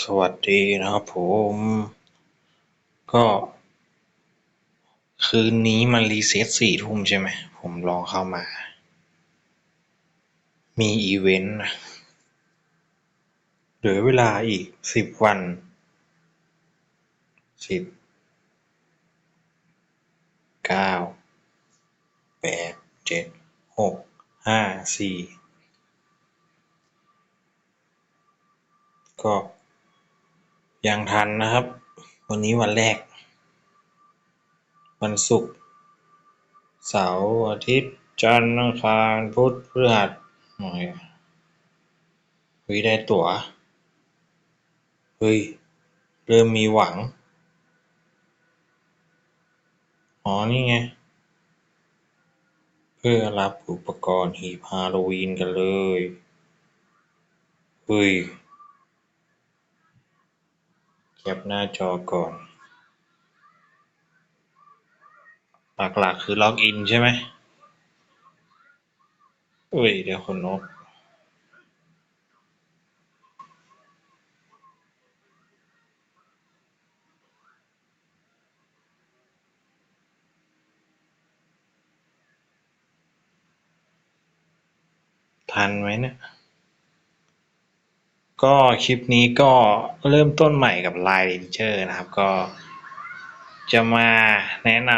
สวัสดีนะครับผม ก็ คืนนี้มันรีเซ็ตสี่ทุ่มใช่ไหม ผมลองเข้ามา มีอีเวนต์เหลือเวลาอีกสิบวันสิบเก้าแปดเจ็ดหกห้าสี่ก็ ยังทันนะครับ วันนี้วันแรก วันศุกร์เสาร์อาทิตย์ จันทร์อังคารพุธพฤหัสเฮ้ยได้ตั๋วเฮ้ย เริ่มมีหวัง อ๋อ นี่ไง เพื่อรับอุปกรณ์หีบฮาโลวีนกันเลย เฮ้ย แคปหน้าจอก่อน หลักๆคือล็อกอินใช่ไหมเอ้ย เดี๋ยวคุณนกทันไหมเนี่ย ก็คลิปนี้ก็เริ่มต้นใหม่กับ Line Ranger นะครับ ก็จะมาแนะน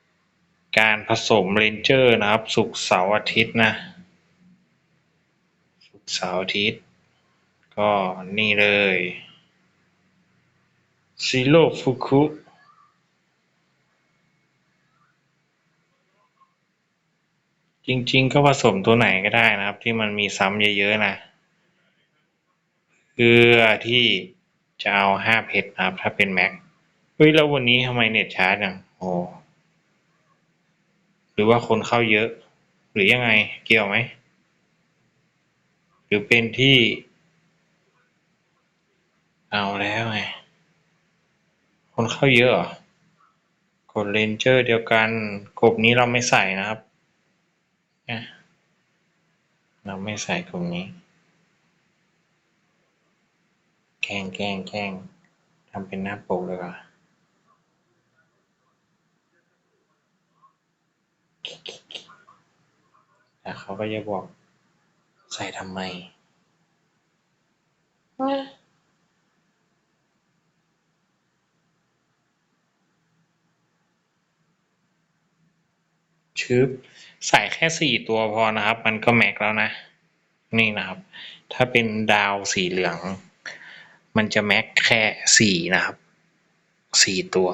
ำการผสม Ranger นะครับศุกเสาร์อาทิตย์นะศุกเสาร์อาทิตย์ ก็นี่เลย Zero Fuku จริงๆ ก็ผสมตัวไหนก็ได้นะครับ ที่มันมีซ้ำเยอะๆนะ พื่อที่จะเอาห้าเพชรนะครับ ถ้าเป็นแม็กเฮ้ยแล้ววันนี้ทำไมเน็ตช้าจังโอ้หรือว่าคนเข้าเยอะ หรือยังไงเกี่ยวไหม หรือเป็นที่ เอาแล้วไง คนเข้าเยอะกดเรนเจอร์เดียวกัน กบนี้เราไม่ใส่นะครับนะเราไม่ใส่กลุ่มนี้ แกล้งแกล้งแกล้งทำเป็นหน้าปกเลยว่ะแล้วเขาก็จะบอกใส่ทำไมชึบใส่แค่สี่ตัวพอนะครับ มันก็แม็กแล้วนะ นี่นะครับ ถ้าเป็นดาวสีเหลือง มันจะแม็กแค่สี่นะครับสี่ตัว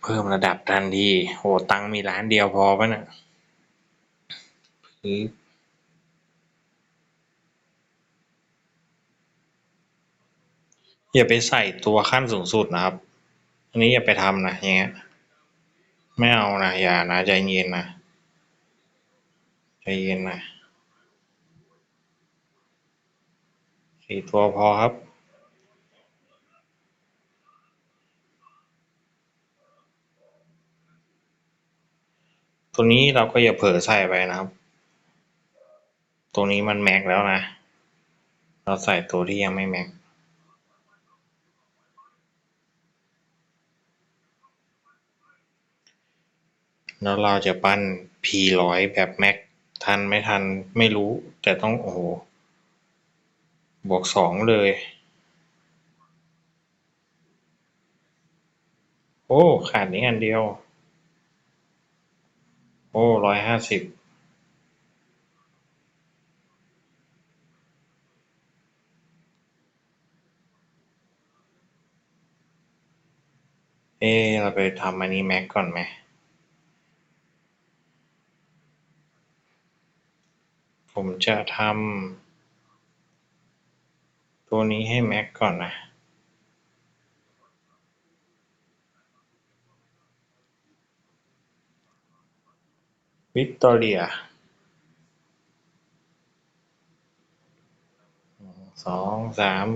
เพิ่มระดับทันทีโหตังมีล้านเดียวพอปะนี่ยปึ๊บอย่าไปใส่ตัวขั้นสูงสุดนะครับ อันนี้อย่าไปทำนะอย่างเงี้ย ไม่เอานะอย่านะใจเย็นนะใจเย็นนะ สี่ตัวพอครับตัวนี้เราก็อย่าเผลอใส่ไปนะครับ ตัวนี้มันแม็กแล้วนะ เราใส่ตัวที่ยังไม่แม็ก แล้วเราจะปั้น P ร้อยแบบแม็ก ทันไม่ทันไม่รู้ แต่ต้องโอ้โห บวกสองเลย โอ้ ขาดนี้อันเดียว โอ้ร้อยห้าสิบเอเราไปทำอันนี้แม็กก่อนไหมผมจะทำ ตัวนี้ให้แม็กก่อนนะวิกตอเรียสองสาม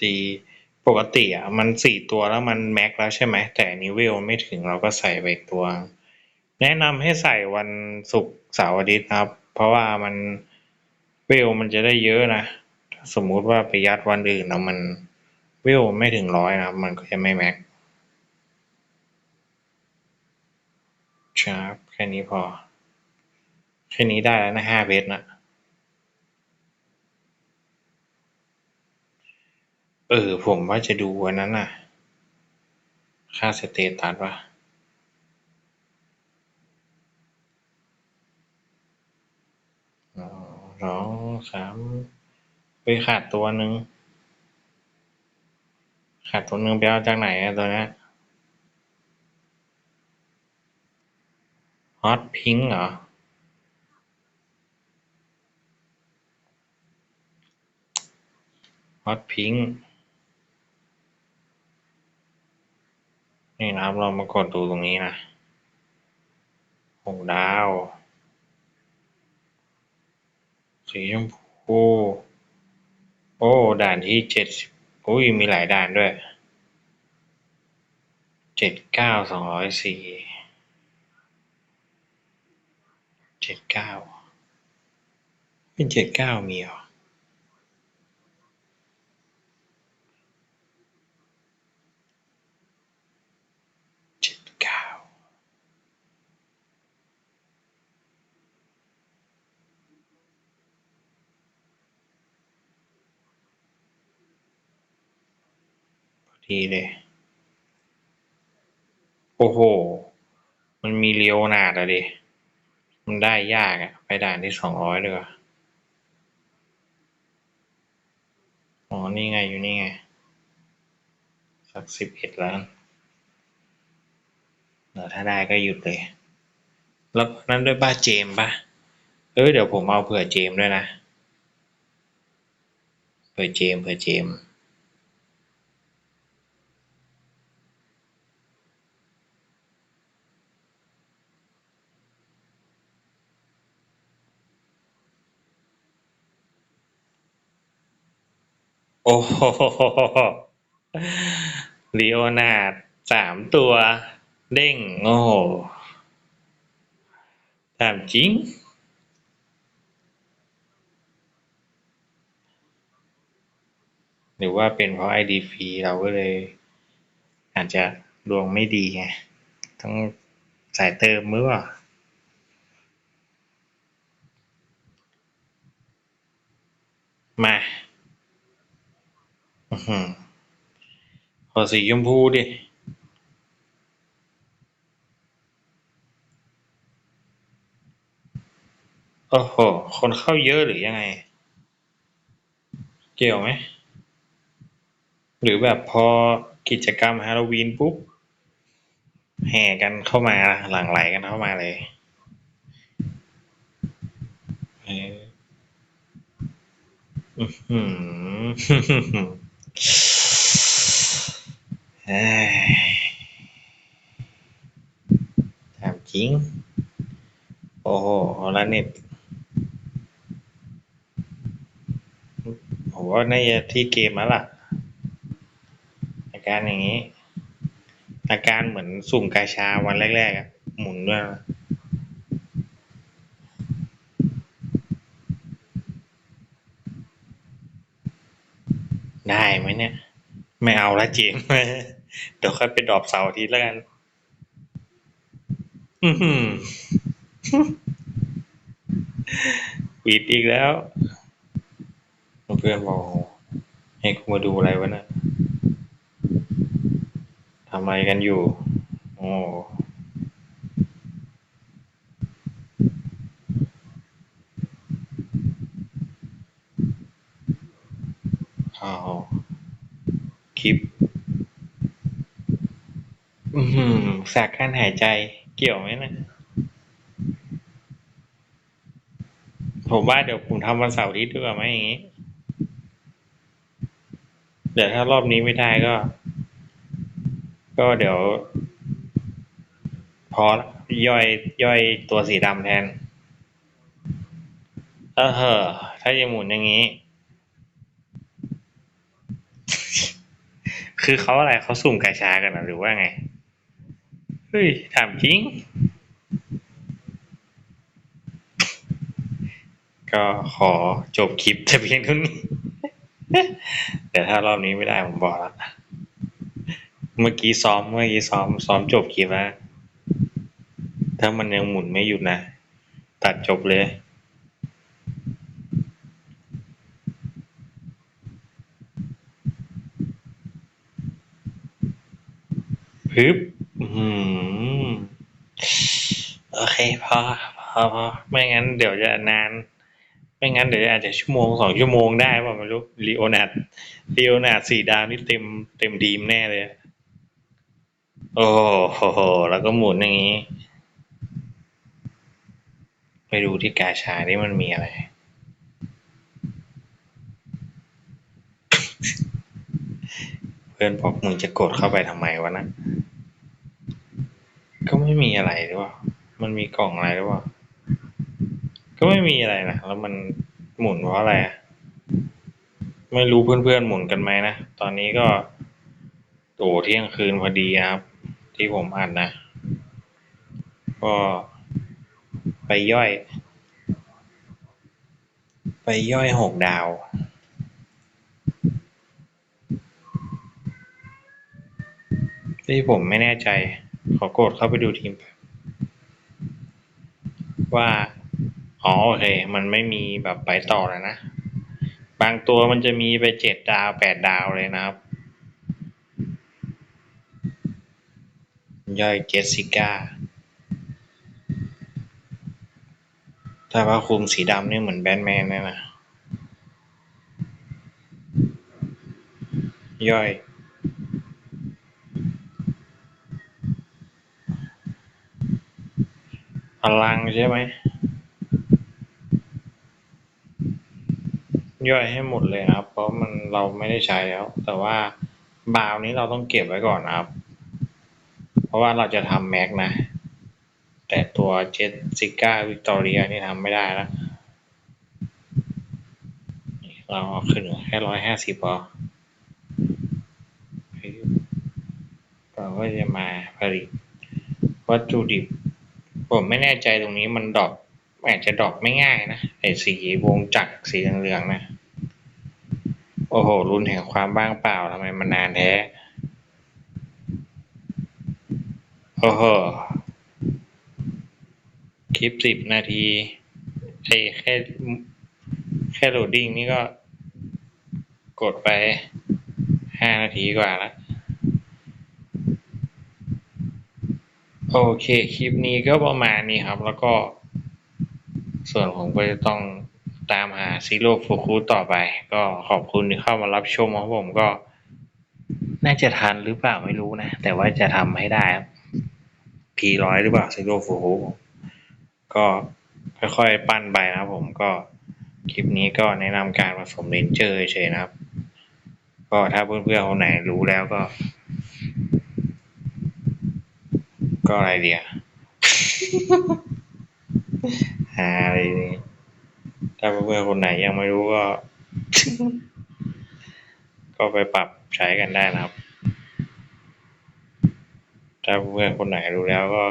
สี่ปกติอะมันสี่ตัวแล้วมันแม็กแล้วใช่ไหม แต่นนี้เวลไม่ถึงเราก็ใส่ไปอีกตัว แนะนำให้ใส่วันศุกร์เสาร์อาทิตย์ครับ เพราะว่ามันเวลมันจะได้เยอะนะ สมมุติว่าไปยัดวันอื่นแล้วมันเวลไม่ถึงร้อยนะครับ มันก็จะไม่แม็กชาร์ปแค่นี้พอ แค่นี้ได้แล้วนะห้าเพชรนะเออ ผมว่าจะดูอันนั้นน่ะ ค่าสเตตัสว่ะสองสาม ไปขาดตัวหนึ่งขาดตัวหนึ่งไปเอาจากไหนอะตัวนี้ฮอตพิงเหรอ ฮอตพิงนี่นะครับ เรามากดดูตรงนี้นะหกดาว สีชมพู โอ้ ด่านที่เจ็ดสิบอุ้ย มีหลายด่านด้วย เจ็ดเก้าสองร้อยสี่ เจ็ดเก้า เป็นเจ็ดเก้ามีหรอ เจ็ดเก้า พอดีเลย โอ้โห มันมีเลียวนาดอะดิ มันได้ยากอะไปด่านที่สองร้อยดีกว่าอ๋อ นี่ไงอยู่นี่ไง สักสิบเอ็ดแล้วเดี๋ยวถ้าได้ก็หยุดเลย แล้วนั้นด้วยป้าเจมป่ะ เออเดี๋ยวผมเอาเผื่อเจมด้วยนะ เผื่อเจมเผื่อเจม โอ้โหลีโอนาร์ดสามตัวเด้ง โอ้โหถามจริง หรือว่าเป็นเพราะไอดีฟรีเราก็เลย อาจจะดวงไม่ดีไง ต้องสายเติมมือเปล่ามา อื้อหือขอสีชมพูดิ โอ้โห คนเข้าเยอะหรือยังไง เกี่ยวไหม หรือแบบพอกิจกรรมฮาโลวีนปุ๊บ แห่กันเข้ามาหลั่งไหลกันเข้ามาเลยเอออื้อหือเอ้ย ถามจริง โอ้โหแล้วเน็ตผมว่าน่าจะที่เกมแล้วล่ะ อาการอย่างนี้ อาการเหมือนสุ่มกาชาวันแรกๆอะหมุนด้วย ได้ไหมเนี่ย ไม่เอาละเจมเดี๋ยวค่อยไปดรอปเสาร์อาทิตย์แล้วกัน อือหือปิดอีกแล้ว เพื่อนบอกให้กูมาดูอะไรวะน่ะทำอะไรกันอยู่ โอ้าวคลิป อือหื อสากกั้นหายใจเกี่ยวไหมนะผมว่าเดี๋ยวผมทำวันเสาร์อาทิตย์ดีกว่าไหมอย่างงี้ เดี๋ยวถ้ารอบนี้ไม่ได้ก็ ก็เดี๋ยว พอละย่อยย่อยตัวสีดำแทน เออเหอถ้าจะหมุนอย่างนี้ คือเขาอะไรเขาสุ่มกาชากันหรือว่าไง เฮ้ย ถามจริง ก็ขอจบคลิปแต่เพียงเท่านี้ แต่ถ้ารอบนี้ไม่ได้ผมบอกแล้วเมื่อกี้ซ้อมเมื่อกี้ซ้อมซ้อมจบคลิปแล้วถ้ามันยังหมุนไม่หยุดนะ ตัดจบเลยฮึบอืมโอ พอพอพอไม่งั้นเดี๋ยวจะนาน ไม่งั้นเดี๋ยวอาจจะชั่วโมงสองชั่วโมงได้ป่ะไม่รู้ลีโอนาร์ดลีโอนาร์ดสี่ดาวนี่เต็มเต็มทีมแน่เลย โอ้โหแล้วก็หมุนอย่างนี้ไปดูที่กาชานี่มันมีอะไร เพื่อนบอกมึงจะกดเข้าไปทำไมวะนะ ก็ไม่มีอะไรหรือเปล่า มันมีกล่องอะไรหรือเปล่า ก็ไม่มีอะไรนะ แล้วมันหมุนเพราะอะไรอะไม่รู้เพื่อนๆหมุนกันไหมนะ ตอนนี้ก็โอ้เที่ยงคืนพอดีครับ ที่ผมอ่านนะ ก็ไปย่อย ไปย่อยหกดาว ที่ผมไม่แน่ใจ ขอกดเข้าไปดูทีมแป๊บ ว่า อ๋อโอเค มันไม่มีแบบไปต่อแล้วนะ บางตัวมันจะมีไปเจ็ดดาวแปดดาวเลยนะครับ ย่อยเจสสิก้าถ้าว่าคลุมสีดำนี่เหมือนแบทแมนเลยนะ ย่อย พลังใช่ไหม ย่อยให้หมดเลยครับ เพราะมันเราไม่ได้ใช้แล้ว แต่ว่าบาวนี้เราต้องเก็บไว้ก่อนครับ เพราะว่าเราจะทำแม็กนะ แต่ตัวเจสสิก้าวิกตอเรียนี่ทำไม่ได้แล้วเราเอาขึ้นแค่ร้อยห้าสิบพอเราก็จะมาผลิตวัตถุดิบ ผมไม่แน่ใจตรงนี้มันดรอปอาจจะดรอปไม่ง่ายนะไอ้สีวงจักรสีเหลืองๆนะ โอ้โห รุ่นแห่งความว่างเปล่าทำไมมันนานแท้ โอ้โห คลิปสิบนาทีไอ้แค่แค่โหลดดิ้งนี่ก็กดไปห้านาทีกว่าแล้ว โอเค คลิปนี้ก็ประมาณนี้ครับ แล้วก็ ส่วนผมก็จะต้องตามหาซีโร่ฟูคูต่อไป ก็ขอบคุณที่เข้ามารับชมครับผมก็ น่าจะทันหรือเปล่าไม่รู้นะ แต่ว่าจะทำให้ได้พีร้อยหรือเปล่าซีโร่ฟูคูก็ค่อยๆ ปั้นไปนะครับผมก็คลิปนี้ก็แนะนำการผสมเลนเจอร์เฉยนะครับ ก็ถ้าเพื่อนๆคนไหนรู้แล้วก็ ก็อะไรเดียหาอะไรดีถ้าเพื่อนคนไหนยังไม่รู้ก็ ก็ไปปรับใช้กันได้นะครับ ถ้าเพื่อนคนไหนรู้แล้วก็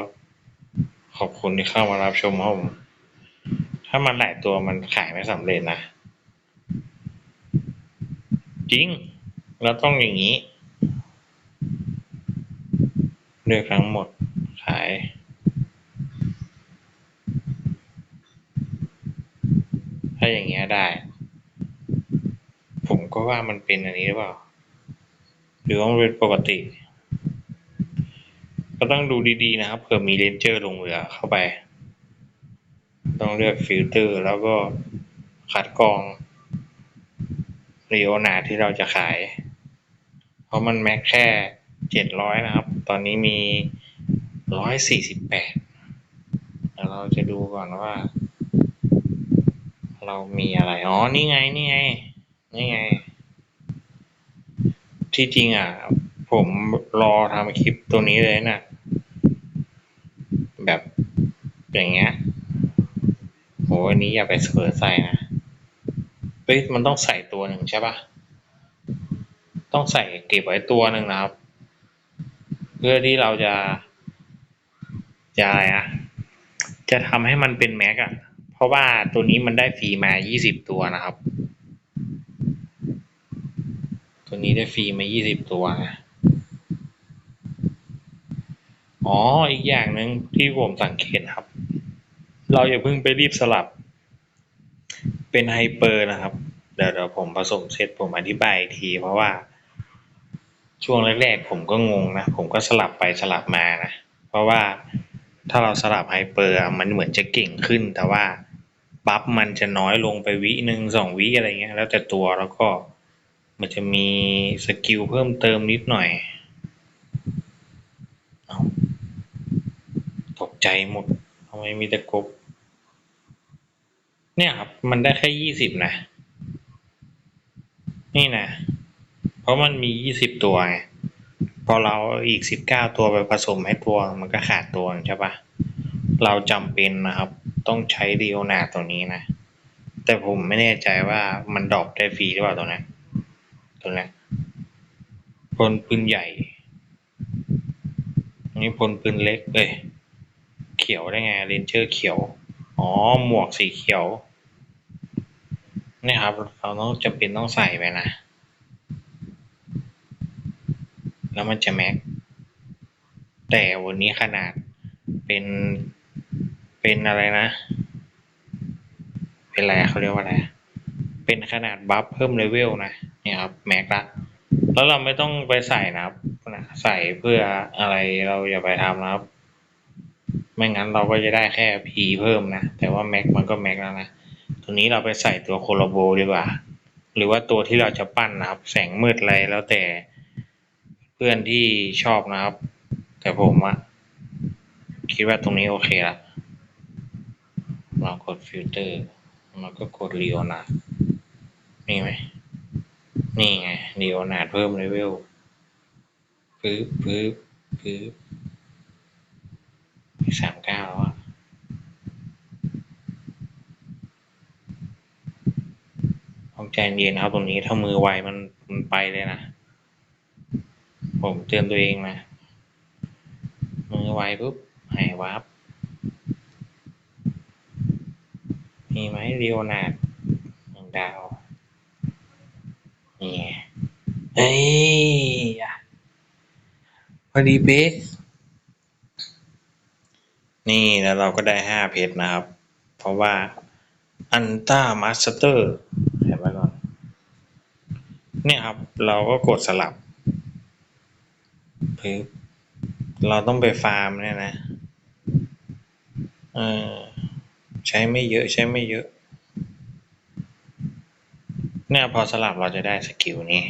ขอบคุณที่เข้ามารับชมครับผมถ้ามันหลายตัวมันขายไม่สำเร็จนะ จริง เราต้องอย่างนี้ เลือกทั้งหมดาย ถ้าอย่างเงี้ยได้ ผมก็ว่ามันเป็นอันนี้หรือเปล่า หรือว่ามันเป็นปกติ ก็ต้องดูดีๆนะครับเผื่อมีเลนเจอร์ลงเรือเข้าไป ต้องเลือกฟิลเตอร์แล้วก็คัดกรองเรีโอนาที่เราจะขาย เพราะมันแม็กแค่เจ็ดร้อยนะครับ ตอนนี้มี ร้อยสี่สิบแปดแล้วเราจะดูก่อนว่า เรามีอะไร อ๋อ นี่ไง นี่ไง นี่ไง ที่จริงอะ ผมรอทำคลิปตัวนี้เลยนะ แบบอย่างเงี้ยโหอันนี้อย่าไปเสือใส่นะเฮ้ยมันต้องใส่ตัวหนึ่งใช่ปะต้องใส่เก็บไว้ตัวหนึ่งนะครับ เพื่อที่เราจะ จะอะไรอะจะทำให้มันเป็นแม็กอะเพราะว่าตัวนี้มันได้ฟรีมายี่สิบตัวนะครับ ตัวนี้ได้ฟรีมายี่สิบตัวนะอ๋อ อีกอย่างหนึ่งที่ผมสังเกตครับ เราอย่าเพิ่งไปรีบสลับ เป็นไฮเปอร์นะครับ เดี๋ยวเดี๋ยวผมผสมเสร็จผมอธิบายอีกที เพราะว่า ช่วงแรกๆผมก็งงนะ ผมก็สลับไปสลับมานะ เพราะว่า ถ้าเราสลับไฮเปอร์มันเหมือนจะเก่งขึ้น แต่ว่าบัฟมันจะน้อยลงไปวิหนึ่งสองวิอะไรเงี้ย แล้วแต่ตัวแล้วก็มันจะมีสกิลเพิ่มเติมนิดหน่อยเอาตกใจหมดทำไมมีแต่กบ เนี่ยครับ มันได้แค่ยี่สิบนะ นี่นะ เพราะมันมียี่สิบตัวไง พอเราอีกสิบเก้าตัวไปผสมให้ตัวมันก็ขาดตัวใช่ปะเราจำเป็นนะครับต้องใช้ดียวนาตัวนี้นะ แต่ผมไม่แน่ใจว่ามันดรอปได้ฟรีหรือเปล่าตัวนั้นตัวนี้พลปืนใหญ่อนี้พลปืนเล็กเลยเขียวได้ไงเรนเจอร์เขียว อ๋อ หมวกสีเขียว นี่ครับ เราต้องจำเป็นต้องใส่ไปนะ แล้วมันจะแม็ก แต่วันนี้ขนาดเป็นเป็นอะไรนะ เป็นอะไรเขาเรียกว่าอะไร เป็นขนาดบัฟเพิ่มเลเวลนะเนี่ยครับแม็กละแล้วเราไม่ต้องไปใส่นะครับใส่เพื่ออะไรเราอย่าไปทำนะครับ ไม่งั้นเราก็จะได้แค่พีเพิ่มนะ แต่ว่าแม็กมันก็แม็กแล้วนะตัวนี้เราไปใส่ตัวโคโลโบดีกว่า หรือว่าตัวที่เราจะปั้นนะครับ แสงมืดอะไรแล้วแต่ เพื่อนที่ชอบนะครับ แต่ผมอะคิดว่าตรงนี้โอเคละเรากดฟิลเตอร์แล้วก็กดเรียวนานี่ไหมนี่ไงเรียวนาเพิ่มเลเวลปึ๊บปึ๊บปึ๊บสามเก้าแล้วอะต้องใจเย็นครับตรงนี้ถ้ามือไวมันมันไปเลยนะ ผมเตือนตัวเองนะมือไวปุ๊บหายวับ มีไหมเรียวนาดหนึ่งดาวนี่ไงเฮ้ยพอดีเป๊ะนี่แล้วเราก็ได้ห้าเพชรนะครับ เพราะว่าอันต้ามาสเตอร์เห็นไว้ก่อน เนี่ยครับ เราก็กดสลับ ปึ๊บเราต้องไปฟาร์มเนี่ยนะเออใช้ไม่เยอะใช้ไม่เยอะเนี่ยพอสลับเราจะได้สกิลนี้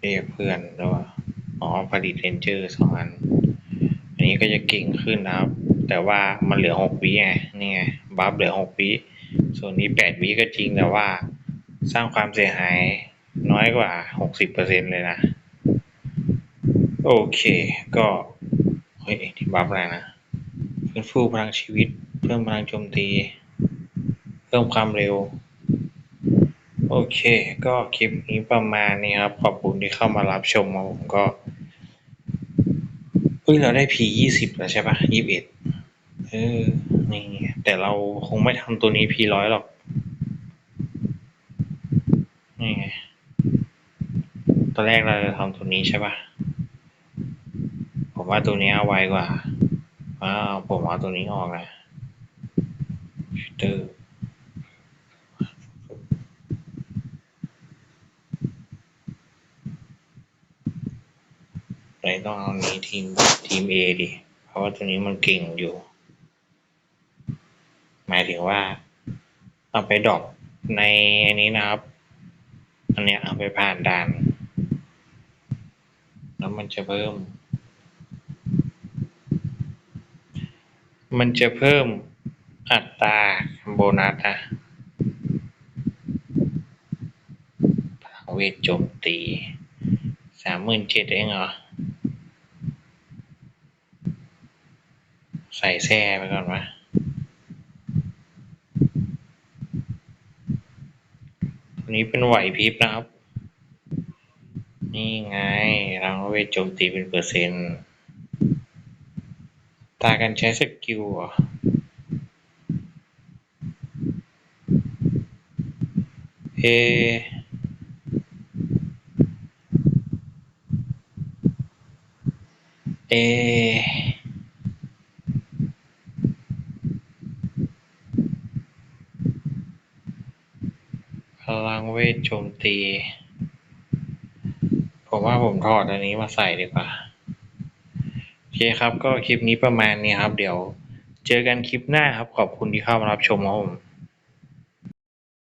เรียกเพื่อนแล้วว่าอ๋อผลิตเรนเจอร์สองอัน อันนี้ก็จะเก่งขึ้นนะครับ แต่ว่ามันเหลือหกวิไงนี่ไงบัฟเหลือหกวิส่วนนี้แปดวิก็จริงแต่ว่าสร้างความเสียหายน้อยกว่าหกสิบเปอร์เซ็นเลยนะ โอเค ก็เฮ้ยที่บัฟอะไรนะฟื้นฟูพลังชีวิต เพิ่มพลังโจมตี เพิ่มความเร็ว โอเค ก็คลิปนี้ประมาณนี้ครับ ขอบคุณที่เข้ามารับชมมาผมก็เฮ้ยเราได้ P ยี่สิบแล้วใช่ปะยี่สิบเอ็ดเออ นี่ แต่เราคงไม่ทำตัวนี้ P ร้อยหรอก นี่ไงตอนแรกเราจะทำตัวนี้ใช่ปะผม ว่าตัวนี้เอาไวกว่าอ้าวผมเอาตัวนี้ออกนะฟิเตอร์เลยต้องเอานี้ทีมทีม A ดิ เพราะว่าตัวนี้มันเก่งอยู่ หมายถึงว่า เอาไปดรอปในอันนี้นะครับ อันเนี้ยเอาไปผ่านด่าน แล้วมันจะเพิ่ม มันจะเพิ่มอัตราโบนัสนะพลังเวทโจมตีสามหมื่นเจ็ดเองเหรอ ใส่แช่ไปก่อนวะตัวนี้เป็นไหวพริบนะครับ นี่ไงพลังเวทโจมตีเป็นเปอร์เซ็นต์ ตากันใช้สกิลอะเอเอพลังเวทโจมตี ผมว่าผมถอดอันนี้มาใส่ดีกว่า เคครับ ก็คลิปนี้ประมาณนี้ครับ เดี๋ยวเจอกันคลิปหน้าครับ ขอบคุณที่เข้ามารับชมครับผม